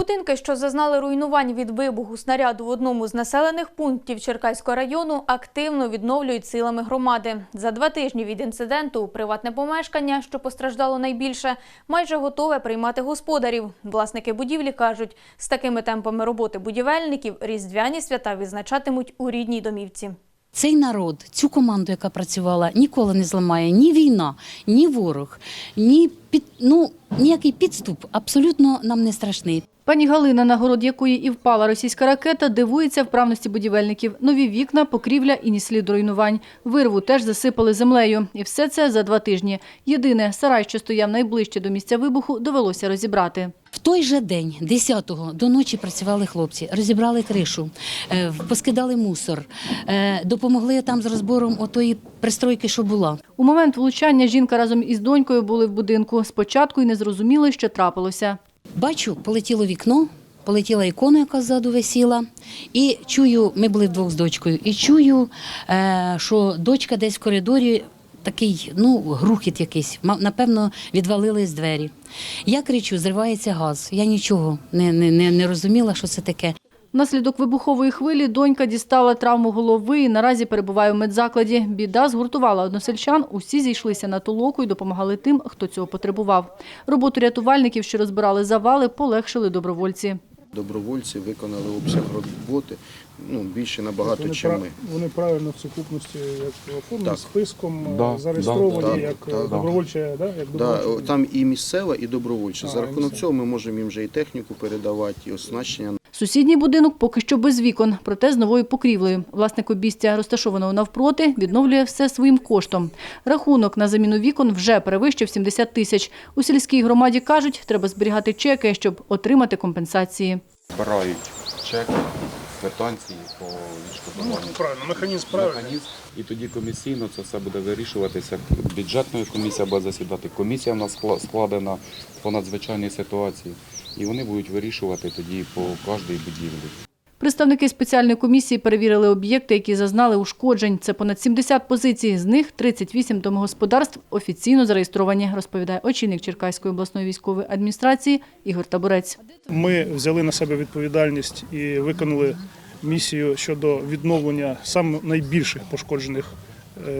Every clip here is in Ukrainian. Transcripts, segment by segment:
Будинки, що зазнали руйнувань від вибуху снаряду в одному з населених пунктів Черкаського району, активно відновлюють силами громади. За два тижні від інциденту приватне помешкання, що постраждало найбільше, майже готове приймати господарів. Власники будівлі кажуть, з такими темпами роботи будівельників різдвяні свята відзначатимуть у рідній домівці. Цей народ, цю команду, яка працювала, ніколи не зламає ні війна, ні ворог, ні під ну ніякий підступ абсолютно нам не страшний. Пані Галина, на город якої і впала російська ракета, дивується вправності будівельників. Нові вікна, покрівля і ні сліду руйнувань. Вирву теж засипали землею. І все це за два тижні. Єдине, сарай, що стояв найближче до місця вибуху, довелося розібрати. В той же день, 10-го, до ночі працювали хлопці, розібрали кришу, е, поскидали мусор, е, допомогли там з розбором отої пристройки, що була. У момент влучання жінка разом із донькою були в будинку. Спочатку й не зрозуміли, що трапилося. Бачу, полетіло вікно, полетіла ікона, яка ззаду висіла, і чую, ми були вдвох з дочкою, і чую, е, що дочка десь в коридорі такий, ну, грухіт якийсь, напевно, відвалились двері. Я кричу, зривається газ. Я нічого не, не, не, не розуміла, що це таке. Внаслідок вибухової хвилі донька дістала травму голови і наразі перебуває в медзакладі. Біда згуртувала односельчан. Усі зійшлися на толоку і допомагали тим, хто цього потребував. Роботу рятувальників, що розбирали завали, полегшили добровольці. Добровольці виконали обсяг роботи ну, більше набагато, ніж ми. вони правильно в сукупності як оформлені списком, е, Да, зареєстровані да, як да, е, да. добровольче, да, як Да, добровольче. там і місцева, і добровольча. А, За рахунок цього ми можемо їм вже і техніку передавати, і оснащення. Сусідній будинок поки що без вікон, проте з новою покрівлею. Власник обійстя, розташованого навпроти, відновлює все своїм коштом. Рахунок на заміну вікон вже перевищив 70 тисяч. У сільській громаді кажуть, треба зберігати чеки, щоб отримати компенсації. збирають чеки, квитанції по Ну, правильно, механізм правильний. Механізм, і тоді комісійно це все буде вирішуватися. Бюджетною комісія буде засідати. Комісія в нас складена по надзвичайній ситуації. І вони будуть вирішувати тоді по кожній будівлі. Представники спеціальної комісії перевірили об'єкти, які зазнали ушкоджень. Це понад 70 позицій. З них 38 домогосподарств офіційно зареєстровані, розповідає очільник Черкаської обласної військової адміністрації Ігор Табурець. Ми взяли на себе відповідальність і виконали місію щодо відновлення саме найбільших пошкоджених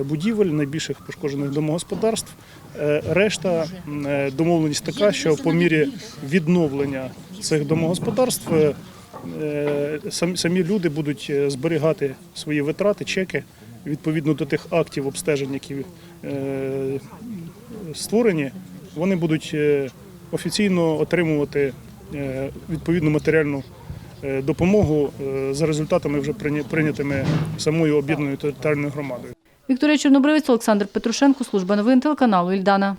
будівель, найбільших пошкоджених домогосподарств. Е, Решта е, домовленість така, що по мірі відновлення цих домогосподарств е, е, сам- самі люди будуть е, зберігати свої витрати, чеки відповідно до тих актів обстежень, які е, створені, вони будуть е, офіційно отримувати е, відповідну матеріальну е, допомогу е, за результатами вже прийнятими самою об'єднаною територіальною громадою. Вікторія Чорнобривець, Олександр Петрушенко, служба новин телеканалу Ільдана.